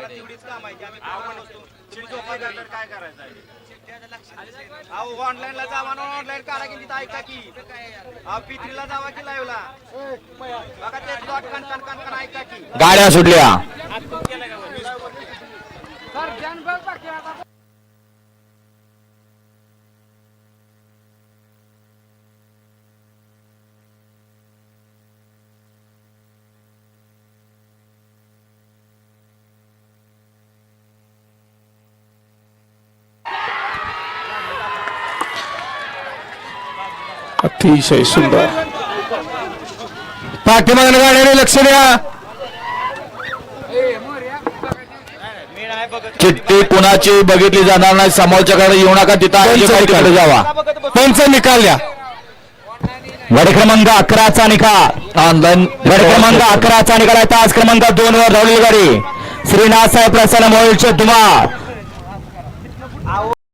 आम्हाला तेवढीच काम आहे की आम्ही तुम्हाला नसतो. चिडचोपायला तर काय करायचं आहे? अहो ऑनलाईनला जावा ना ऑनलाईन काढा की तिथं ऐका की. अहो पित्रीला जावा की लाईव्हला बघा ते डॉट कन कन कन कन ऐका की. गाड्या सुटल्या. अतिशय सुंदर. पाठीमागल्या गाड्याने लक्ष द्या. चिठ्ठी कुणाची बघितली जाणार नाही समोरच्याकडे येऊ नका तिथं जावा. पंच निकाल द्या. गड क्रमांक अकराचा निकाल. ऑनलाईन गड क्रमांक अकराचा निकाल आहे. तास क्रमांक दोन वर धावलेली गाडी. श्रीनाथ साहेब प्रसन्न मोहिलचे धुमाळ.